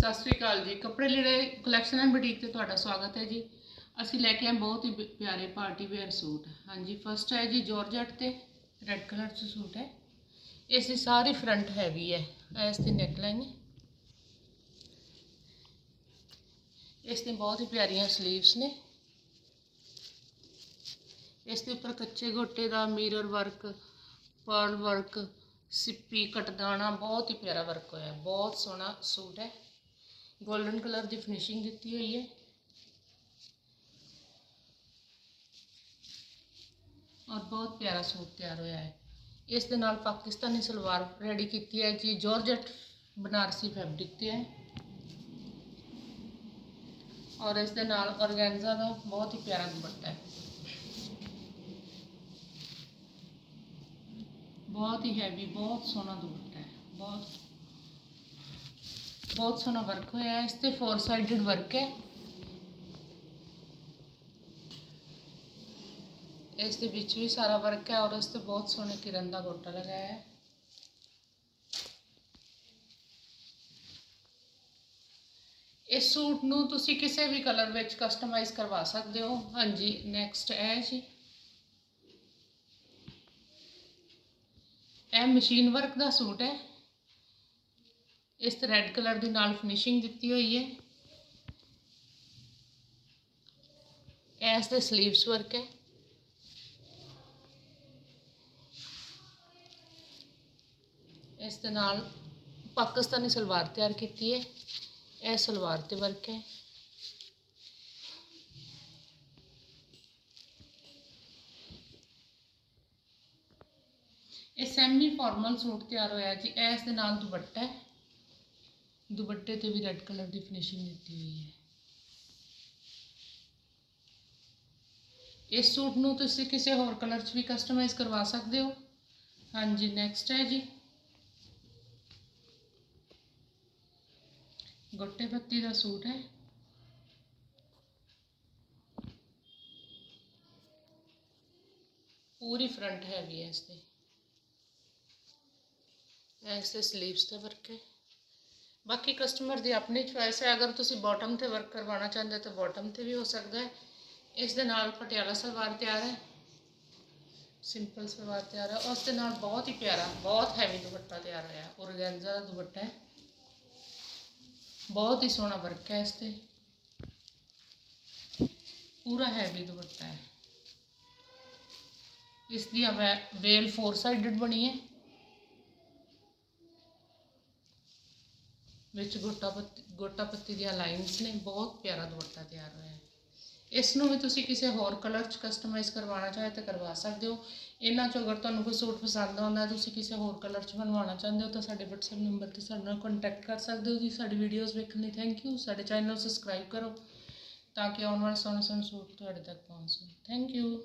ਸਤਿ ਸ੍ਰੀ ਅਕਾਲ ਜੀ ਕੱਪੜੇ ਲੀੜੇ ਕਲੈਕਸ਼ਨ ਐਂਡ ਬੁਟੀਕ ਤੇ ਤੁਹਾਡਾ ਸਵਾਗਤ ਹੈ ਜੀ ਅਸੀਂ ਲੈ ਕੇ ਆਏ ਬਹੁਤ ਹੀ ਪ- ਪਿਆਰੇ ਪਾਰਟੀ ਵੇਅਰ ਸੂਟ ਹਾਂਜੀ ਫਸਟ ਹੈ ਜੀ ਜੋਰਜਟ ਤੇ ਰੈੱਡ ਕਲਰ ਚ ਸੂਟ ਹੈ ਇਸ ਦੀ ਸਾਰੀ ਫਰੰਟ ਹੈਵੀ ਹੈ ਇਸ ਦੀ ਨੈਕਲਾਈਨ ਇਸ ਦੇ ਬਹੁਤ ਹੀ ਪਿਆਰੀਆਂ ਸਲੀਵਸ ਨੇ ਇਸ ਦੇ ਉੱਪਰ ਕੱਚੇ ਗੋਟੇ ਦਾ ਮਿਰਰ ਵਰਕ ਪਰਲ ਵਰਕ ਸਿੱਪੀ ਕਟਦਾਣਾ ਬਹੁਤ ਹੀ ਪਿਆਰਾ ਵਰਕ ਹੋਇਆ ਹੈ ਬਹੁਤ ਸੋਹਣਾ ਸੂਟ ਹੈ गोल्डन कलर की फिनिशिंग दिखती हुई है। और बहुत प्यारा सूट तैयार होया है। इस पाकिस्तानी सलवार रेडी की है जी। जॉर्जट बनारसी फैब्रिक है। और इस ऑरगैनजा का बहुत ही प्यारा दुपट्टा है। बहुत ही हैवी, बहुत सोहना दुपट्टा है। बहुत ਬਹੁਤ ਸੋਹਣਾ ਵਰਕ ਹੋਇਆ ਹੈ, ਇਸ ਤੇ ਫੋਰ ਸਾਈਡਡ ਵਰਕ ਹੈ। ਇਸ ਦੇ ਵਿੱਚ ਵੀ ਸਾਰਾ ਵਰਕ ਹੈ ਔਰ ਇਸ ਤੇ ਬਹੁਤ ਸੋਹਣੇ ਕਿਰਨ ਦਾ ਗੋਟਾ ਲਗਾਇਆ ਹੈ। ਇਸ ਸੂਟ ਨੂੰ ਤੁਸੀਂ ਕਿਸੇ ਵੀ ਕਲਰ ਵਿੱਚ ਕਸਟਮਾਈਜ਼ ਕਰਵਾ ਸਕਦੇ ਹੋ। ਹਾਂਜੀ ਨੈਕਸਟ ਹੈ ਜੀ। ਇਹ ਮਸ਼ੀਨ ਵਰਕ ਦਾ ਸੂਟ ਹੈ। ਇਸ ਤੇ ਰੈੱਡ ਕਲਰ ਦੀ ਨਾਲ ਫਿਨਿਸ਼ਿੰਗ ਦਿੱਤੀ ਹੋਈ ਹੈ। ਇਸ ਦੇ ਸਲੀਵਸ ਵਰਕ ਹੈ। ਇਸ ਦੇ ਨਾਲ ਪਾਕਿਸਤਾਨੀ ਸਲਵਾਰ ਤਿਆਰ ਕੀਤੀ ਹੈ। ਇਹ ਸਲਵਾਰ ਤੇ ਵਰਕ ਹੈ। ਇਹ ਸੈਮੀ ਫਾਰਮਲ ਸੂਟ ਤਿਆਰ ਹੋਇਆ ਜੀ। ਇਸ ਦੇ ਨਾਲ ਦੁਪੱਟਾ ਹੈ। ਦੁਪੱਟੇ ਤੇ ਵੀ ਰੈੱਡ ਕਲਰ ਦੀ ਫਿਨਿਸ਼ਿੰਗ ਦਿੱਤੀ ਹੋਈ ਹੈ ਇਸ ਸੂਟ ਨੂੰ ਤੁਸੀਂ ਕਿਸੇ ਹੋਰ ਕਲਰ 'ਚ ਵੀ ਕਸਟਮਾਈਜ਼ ਕਰਵਾ ਸਕਦੇ ਹੋ ਹਾਂਜੀ ਨੈਕਸਟ ਹੈ ਜੀ ਗੋਟੇ ਪੱਤੀ ਦਾ ਸੂਟ ਹੈ ਪੂਰੀ ਫਰੰਟ ਹੈਵੀ ਹੈ ਇਸ ਤੇ ਇਸ ਤੇ ਸਲੀਵਸ ਤੇ ਵਰਕ ਹੈ ਬਾਕੀ ਕਸਟਮਰ ਦੀ ਆਪਣੀ ਚੁਆਇਸ ਹੈ। ਅਗਰ ਤੁਸੀਂ ਬਾਟਮ ਤੇ ਵਰਕ ਕਰਵਾਉਣਾ ਚਾਹੁੰਦੇ ਹੋ ਤਾਂ ਬਾਟਮ ਤੇ ਵੀ ਹੋ ਸਕਦਾ ਹੈ। ਇਸ ਦੇ ਨਾਲ ਪਟਿਆਲਾ ਸਲਵਾਰ ਤਿਆਰ ਹੈ। ਸਿੰਪਲ ਸਲਵਾਰ ਤਿਆਰ ਹੈ। ਉਸ ਦੇ ਨਾਲ ਬਹੁਤ ਹੀ ਪਿਆਰਾ, ਬਹੁਤ ਹੈਵੀ ਦੁਪੱਟਾ ਤਿਆਰ ਹੋਇਆ। ਔਰਗੈਂਜ਼ਾ ਦਾ ਦੁਪੱਟਾ ਹੈ। ਬਹੁਤ ਹੀ ਸੋਹਣਾ ਵਰਕ ਹੈ ਇਸ ਤੇ। ਪੂਰਾ ਹੈਵੀ ਦੁਪੱਟਾ ਹੈ। ਇਸ ਦੀ ਵੈ- ਵੇਲ ਫੋਰ ਸਾਈਡਡ ਬਣੀ ਹੈ। ਵਿੱਚ ਗੋਟਾ ਪੱਤੀ ਗੋਟਾ ਪੱਤੀ ਦੀਆਂ ਲਾਈਨਸ ਨੇ, ਬਹੁਤ ਪਿਆਰਾ ਦੁਪੱਟਾ ਤਿਆਰ ਹੋਇਆ ਹੈ। ਇਸ ਨੂੰ ਵੀ ਤੁਸੀਂ ਕਿਸੇ ਹੋਰ ਕਲਰ 'ਚ ਕਸਟਮਾਈਜ਼ ਕਰਵਾਉਣਾ ਚਾਹੇ ਤਾਂ ਕਰਵਾ ਸਕਦੇ ਹੋ। ਇਹਨਾਂ 'ਚੋਂ ਅਗਰ ਤੁਹਾਨੂੰ ਕੋਈ ਸੂਟ ਪਸੰਦ ਆਉਂਦਾ, ਤੁਸੀਂ ਕਿਸੇ ਹੋਰ ਕਲਰ 'ਚ ਬਣਵਾਉਣਾ ਚਾਹੁੰਦੇ ਹੋ, ਤਾਂ ਸਾਡੇ WhatsApp ਨੰਬਰ ਤੇ ਸਾਡੇ ਨਾਲ ਕੰਟੈਕਟ ਕਰ ਸਕਦੇ ਹੋ ਜੀ। ਸਾਡੀ ਵੀਡੀਓਜ਼ ਵੇਖਣ ਲਈ ਥੈਂਕ ਯੂ ਸਾਡੇ ਚੈਨਲ ਨੂੰ ਸਬਸਕ੍ਰਾਈਬ ਕਰੋ, ਤਾਂ ਕਿ ਆਉਣ ਵਾਲੇ ਸੋਹਣੇ ਸੋਹਣੇ ਸੂਟ ਤੁਹਾਡੇ ਤੱਕ ਪਹੁੰਚ ਸਕਣ। Thank you